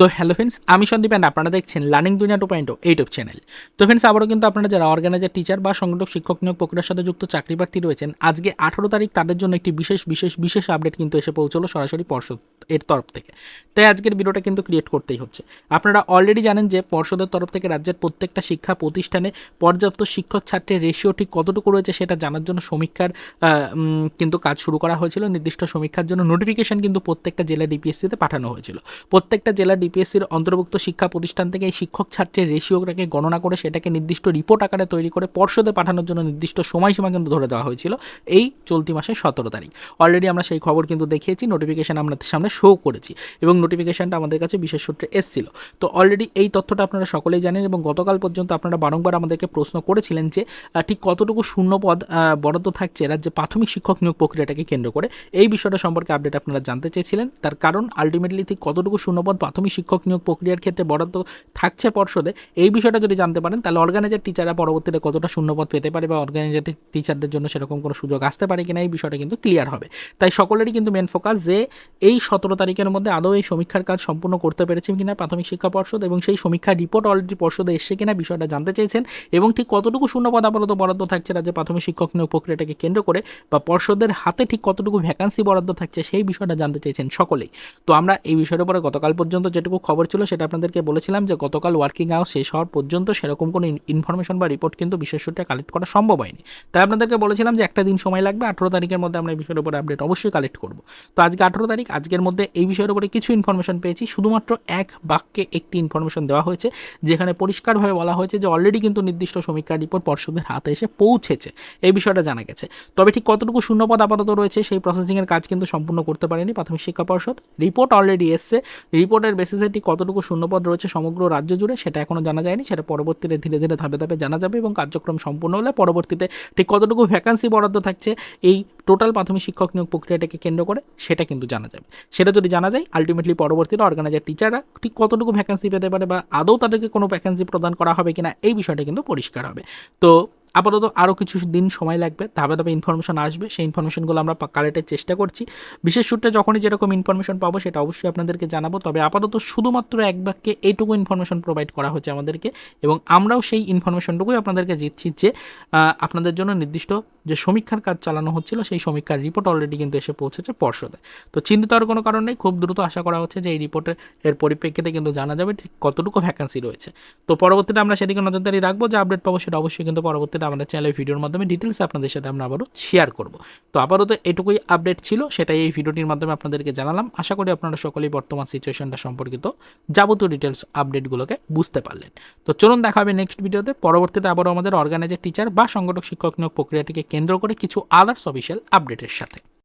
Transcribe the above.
তো hello friends আমি Sandeep and আপনারা দেখছেন learning Duniya two point YouTube channel তো ফ্রেন্ডস আবারও কিন্তু আপনারা যারা অর্গানাইজার টিচার বা সংগঠক, শিক্ষক নিয়োগ প্রক্রিয়ার সাথে যুক্ত চাকরি প্রার্থী রয়েছেন, আজকে আঠারো তারিখ তাদের জন্য একটি বিশেষ বিশেষ বিশেষ আপডেট কিন্তু এসে পৌঁছলো সরাসরি পর্ষদ এর তরফ থেকে। তাই আজকের ভিডিওটা কিন্তু ক্রিয়েট করতেই হচ্ছে। আপনারা অলরেডি জানেন যে পর্ষদের তরফ থেকে রাজ্যের প্রত্যেকটা শিক্ষা প্রতিষ্ঠানে পর্যাপ্ত শিক্ষক ছাত্রের রেশিও ঠিক কতটুকু রয়েছে সেটা জানার জন্য সমীক্ষার কিন্তু কাজ শুরু করা হয়েছিল। নির্দিষ্ট সমীক্ষার জন্য নোটিফিকেশন কিন্তু প্রত্যেকটা জেলা ডিপিএসসিতে পাঠানো হয়েছিল। প্রত্যেকটা জেলা ডিপিএসসির অন্তর্ভুক্ত শিক্ষা প্রতিষ্ঠান থেকে এই শিক্ষক ছাত্রের রেশিওটাকে গণনা করে সেটাকে নির্দিষ্ট রিপোর্ট আকারে তৈরি করে পর্ষদে পাঠানোর জন্য নির্দিষ্ট সময়সীমা কিন্তু ধরে দেওয়া হয়েছিল এই চলতি মাসের সতেরো তারিখ। অলরেডি আমরা সেই খবর কিন্তু দেখিয়েছি নোটিফিকেশন আপনাদের সামনে শো করেছি এবং নোটিফিকেশানটা আমাদের কাছে বিশেষ সূত্রে এসেছিল। তো অলরেডি এই তথ্যটা আপনারা সকলেই জানেন এবং গতকাল পর্যন্ত আপনারা বারংবার আমাদেরকে প্রশ্ন করেছিলেন যে ঠিক কতটুকু শূন্যপদ আহ, বরাদ্দ থাকছে রাজ্যে প্রাথমিক শিক্ষক নিয়োগ প্রক্রিয়াটাকে কেন্দ্র করে? এই বিষয়টা সম্পর্কে আপডেট আপনারা জানতে চেয়েছিলেন। তার কারণ আলটিমেটলি ঠিক কতটুকু শূন্যপদ প্রাথমিক শিক্ষক নিয়োগ প্রক্রিয়ার ক্ষেত্রে বরাদ্দ থাকছে পর্ষদে। এই বিষয়টা যদি জানতে পারেন, তাহলে অর্গানাইজার টিচাররা পরবর্তীতে কতটা শূন্যপদ পেতে পারে বা অর্গানাইজার টিচারদের জন্য সেরকম কোনো সুযোগ আসতে পারে কিনা, এই বিষয়টা কিন্তু ক্লিয়ার হবে। তাই সকলেরই কিন্তু মেন ফোকাস যে এই সতেরো তারিখের মধ্যে আদৌ এই সমীক্ষার কাজ সম্পূর্ণ করতে পেরেছে কিনা প্রাথমিক শিক্ষা পর্ষদ এবং সেই সমীক্ষার রিপোর্ট অলরেডি পর্ষদে এসছে কিনা বিষয়টা জানতে চেয়েছেন এবং ঠিক কতটুকু শূন্যপদ আপাতত বরাদ্দ থাকছে রাজ্যে প্রাথমিক শিক্ষক নিয়োগ প্রক্রিয়াটাকে কেন্দ্র করে বা পর্ষদের হাতে ঠিক কতটুকু ভ্যাকান্সি বরাদ্দ থাকছে সেই বিষয়টা জানতে চেয়েছেন সকলেই। তো আমরা এই বিষয়ের উপরে গতকাল পর্যন্ত যেটুকু খবর ছিল সেটা আপনাদেরকে বলেছিলাম যে গতকাল ওয়ার্কিং আওয়ার শেষ হওয়ার পর্যন্ত সেরকম কোনো ইনফরমেশন বা রিপোর্ট কিন্তু বিশেষ সূত্রে কালেক্ট করা সম্ভব হয়নি। তাই আপনাদেরকে বলেছিলাম যে একটা দিন সময় লাগবে, আঠেরো তারিখের মধ্যে আমরা এই বিষয়ের উপরে আপডেট অবশ্যই কালেক্ট করব। তো আজকে আঠেরো তারিখ, আজকের মধ্যে এই বিষয়ের উপরে কিছু ইনফরমেশন পেয়েছি। শুধুমাত্র এক বাক্যে একটি ইনফরমেশন দেওয়া হয়েছে, যেখানে পরিষ্কারভাবে বলা হয়েছে যে অলরেডি কিন্তু নির্দিষ্ট সমীক্ষার রিপোর্ট পর্ষদের হাতে এসে পৌঁছেছে। এই বিষয়টা জানা গেছে। তবে ঠিক কতটুকু শূন্যপদ আপাতত রয়েছে, সেই প্রসেসিংয়ের কাজ কিন্তু সম্পূর্ণ করতে পারেনি প্রাথমিক শিক্ষা পর্ষদ। রিপোর্ট অলরেডি এসছে। রিপোর্টের বেসিসে ঠিক কতটুকু শূন্যপদ রয়েছে সমগ্র রাজ্য জুড়ে, সেটা এখনও জানা যায়নি। সেটা পরবর্তীতে ধীরে ধীরে ধাপে ধাপে জানা যাবে এবং কার্যক্রম সম্পূর্ণ হলে পরবর্তীতে ঠিক কতটুকু ভ্যাকান্সি বরাদ্দ থাকছে, এই টোটাল প্রাথমিক শিক্ষক নিয়োগ প্রক্রিয়াটাকে কেন্দ্র করে, সেটা কিন্তু জানা যাবে। সেটা যদি জানা যায় আলটিমেটলি পরবর্তীতে অর্গানাইজার টিচাররা ঠিক কতটুকু ভ্যাকান্সি পেতে পারে বা আদৌ তাদেরকে কোনো ভ্যাকান্সি প্রদান করা হবে কিনা, এই বিষয়টা কিন্তু পরিষ্কার হবে। তো আপাতত আরও কিছু দিন সময় লাগবে, ধাপে ধাপে ইনফরমেশন আসবে, সেই ইনফরমেশনগুলো আমরা কালেক্টের চেষ্টা করছি। বিশেষ সূত্রে যখনই যেরকম ইনফরমেশন পাবো সেটা অবশ্যই আপনাদেরকে জানাব। তবে আপাতত শুধুমাত্র এক বাক্যে এইটুকু ইনফরমেশন প্রোভাইড করা হচ্ছে আমাদেরকে এবং আমরাও সেই ইনফরমেশনটুকুই আপনাদেরকে দিচ্ছি যে আপনাদের জন্য নির্দিষ্ট যে সমীক্ষার কাজ চালানো হচ্ছিল সেই সমীক্ষার রিপোর্ট অলরেডি কিন্তু এসে পৌঁছেছে পর্ষদে। তো চিন্তিত আর কোনো কারণ নেই, খুব দ্রুত আশা করা হচ্ছে যে এই রিপোর্টের এর পরিপ্রেক্ষিতে কিন্তু জানা যাবে ঠিক কতটুকু ভ্যাকান্সি রয়েছে। তো পরবর্তীতে আমরা সেদিকে নজরদারি রাখব, যে আপডেট পাবো সেটা অবশ্যই কিন্তু পরবর্তীতে আমাদের চ্যানেলের ভিডিওর মাধ্যমে ডিটেলস আপনাদের সাথে আমরা আবারও শেয়ার করব। তো আপাতত এটুকুই আপডেট ছিল, সেটাই এই ভিডিওটির মাধ্যমে আপনাদেরকে জানালাম। আশা করি আপনারা সকলেই বর্তমান সিচুয়েশনটা সম্পর্কিত যাবতীয় ডিটেলস আপডেটগুলোকে বুঝতে পারলেন। তো চলুন দেখা হবে নেক্সট ভিডিওতে পরবর্তীতে আবারও আমাদের অর্গানাইজার টিচার বা সংগঠক, শিক্ষক নিয়োগ প্রক্রিয়াটিকে কেন্দ্র করে কিছু আদার্স অফিসিয়াল আপডেটের সাথে।